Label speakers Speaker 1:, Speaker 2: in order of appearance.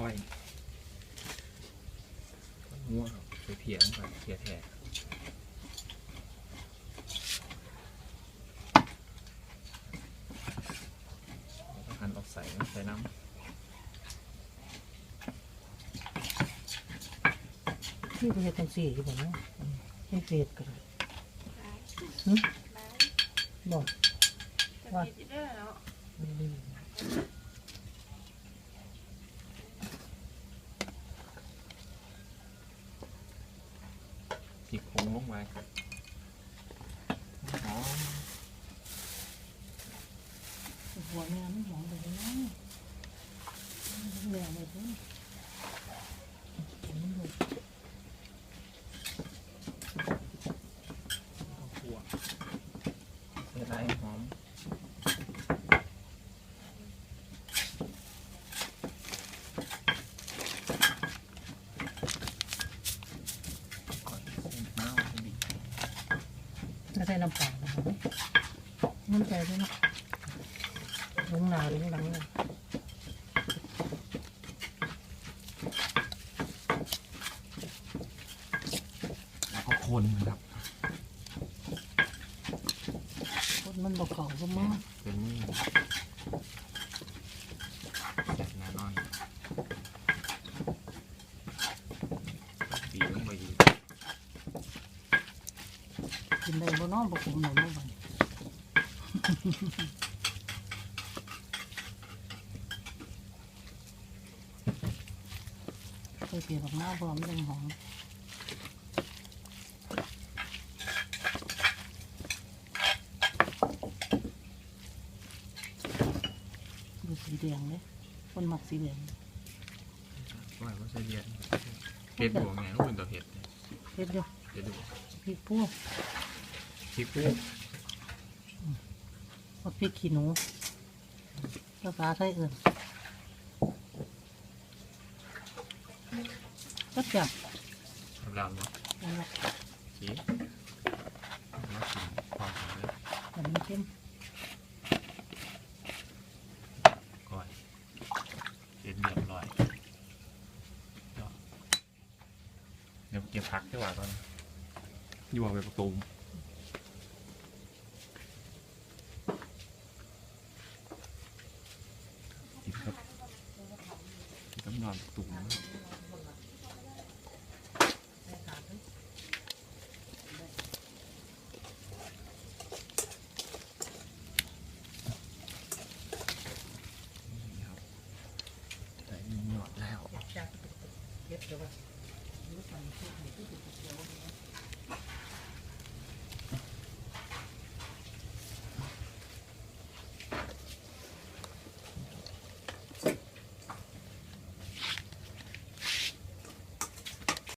Speaker 1: อ้อยง่วงไปเพียงไปเพียแท้หั่นออกใส่ใส่น้ำ
Speaker 2: นี่ก็เห็ดทั้งสี่อยู่บ่เนาะเห็ดเผ็ดก็ได้หือ
Speaker 3: บ่ว่า
Speaker 1: พริกผงลงไปหั
Speaker 2: วแม่มันหอมเลยนะแม่เลยเด้อมันดู
Speaker 1: ข้าวคั่วใส่ไรหอมก่อนใส่น้ำใส่ดิบ
Speaker 2: แล้วใส่น้ำปลานะคะน้ำใจด้วยนะลงหนาลงหลังเลย
Speaker 1: แล้วก็คนนะครับ
Speaker 2: คนมันบอกเก่าก็มาก
Speaker 1: เป็นนี่สบแน่นอนบีบลงไปอีก
Speaker 2: กินได้บ่น้องบ่ขมหน่อยบัดนี้เคยเปลี่ยนกับหน้าพร้อมจังหอมดูสีแดงเลยคนหมักสีแดง
Speaker 1: ว่าก็ใส่เดียนเผ็ดบวกไงต้องเป็นตัวเผ็ดเผ็
Speaker 2: ดเดียว
Speaker 1: เดี๋ยวดู
Speaker 2: พริก
Speaker 1: พริก ปุ๊บ
Speaker 2: เอาพริกขี้หนูภาษาไทยเอิ่นก็จับ
Speaker 1: ทำรามเนาะ
Speaker 2: นั่นแหละ
Speaker 1: สีแล้วสีพอหาเลย
Speaker 2: แต่มันเข้ม
Speaker 1: ก่อนเสร็จเรียบร้อยเดี๋ยวเก็บผักดีกว่าก่อนอยู่เอาไปประตูมกินครับกินกับน อนประตูมนะนี่ครับได้มีหยอดแล้ว
Speaker 2: จับเก็บเดี๋ยวว่ารู้ปันที่ไหนที่สุดเดียว